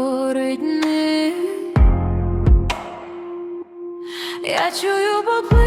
світло дни Я чую поклик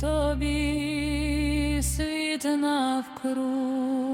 тобі, світ навкруг.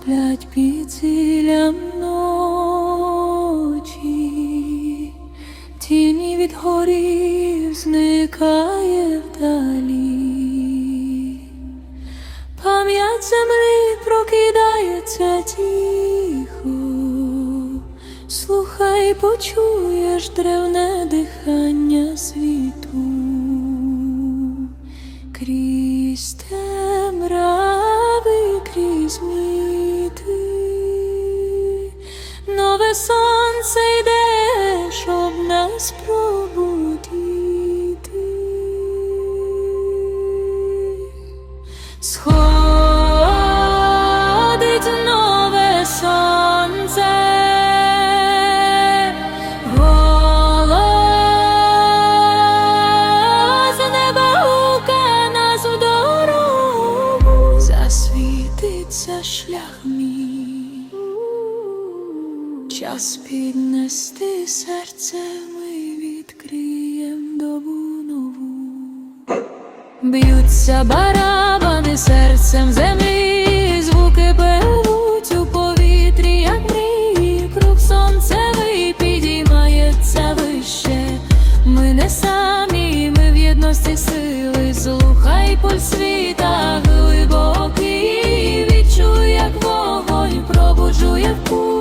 Сплять під цілям ночі, тіні від горів зникає вдалі. Пам'ять землі прокидається тихо, слухай, почуєш древне дихання Explore. Серцем землі, звуки беруть у повітрі, як мрії, круг сонцевий підіймається вище. Ми не самі, ми в єдності сили, слухай пульс світа глибокий, відчуй, як вогонь пробуджує вкутри.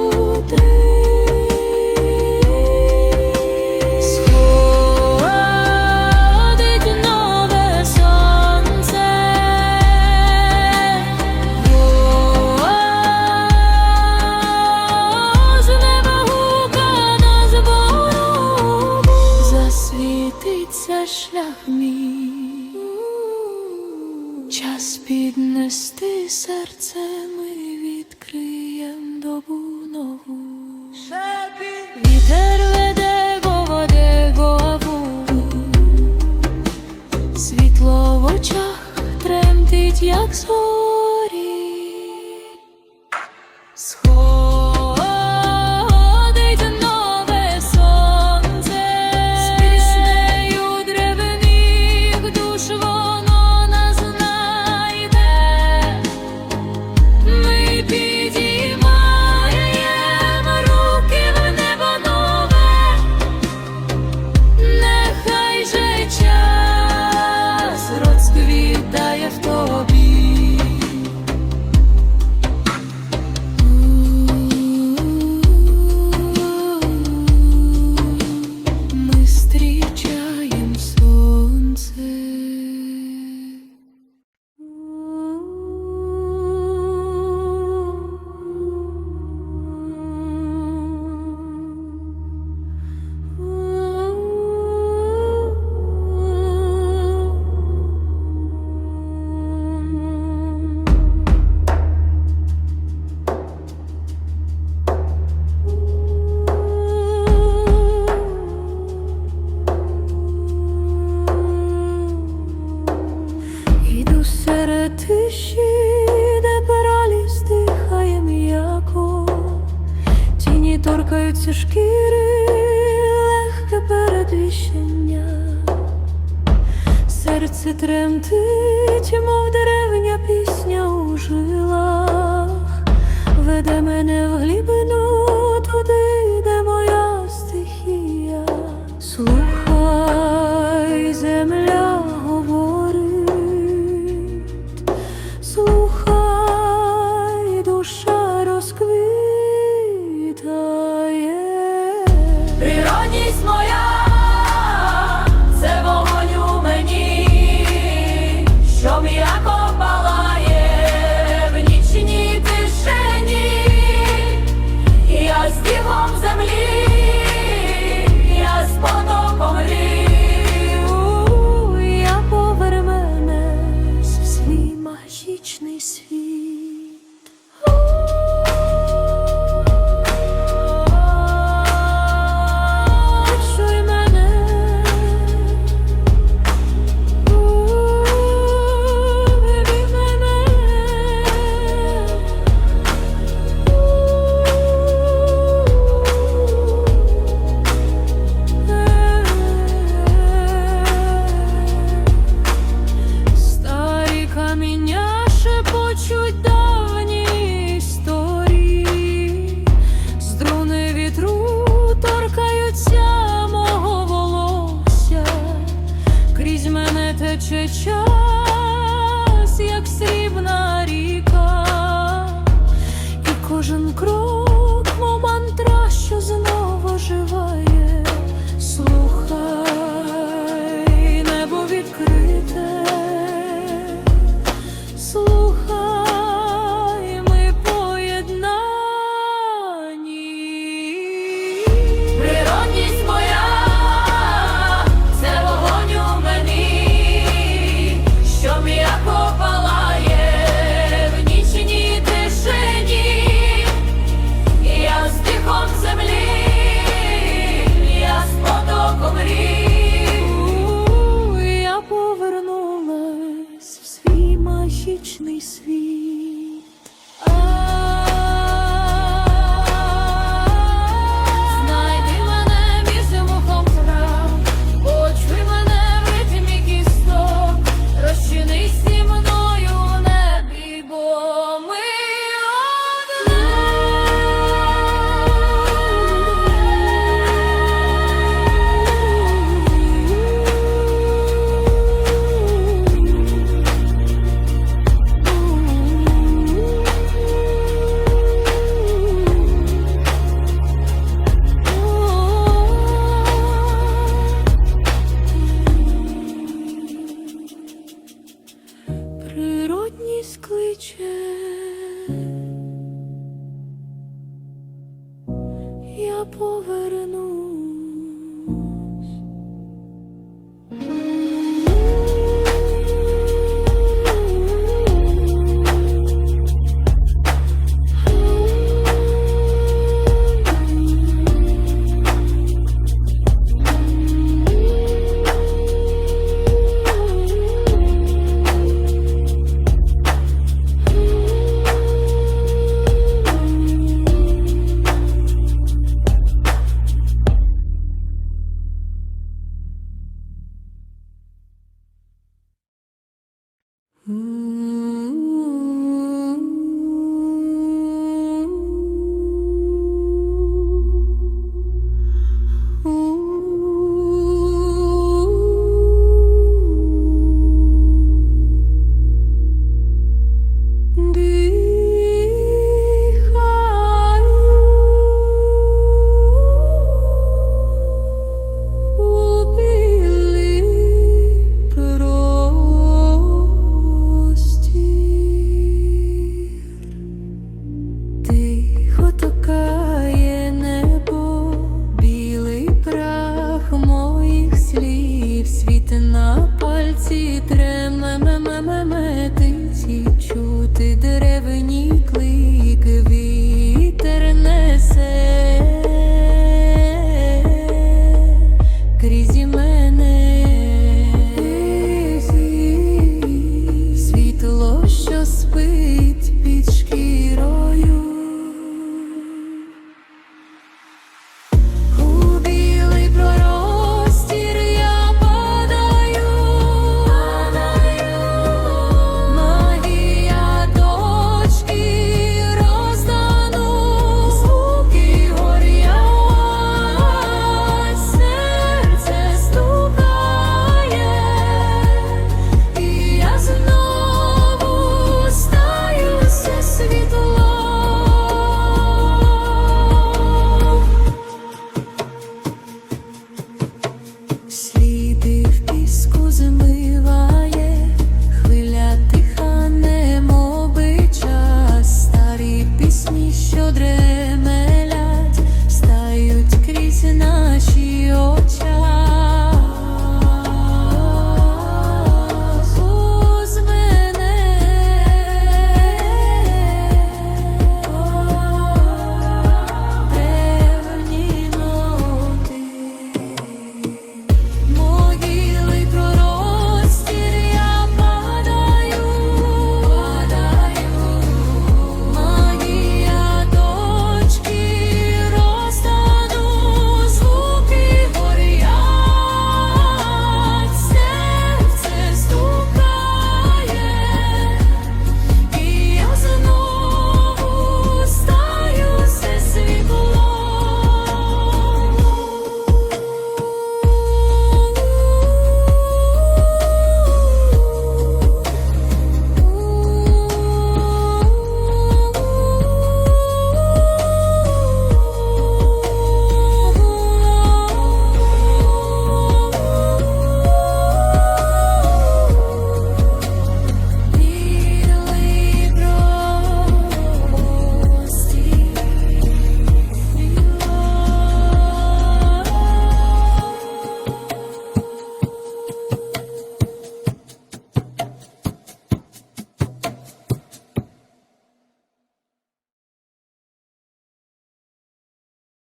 Піднести серце, ми відкриєм добу нову. Вітер веде, воде голову, світло в очах тремтить, як зорі. серце тремтить, мов деревня пісня у жилах, веде мене в гліби.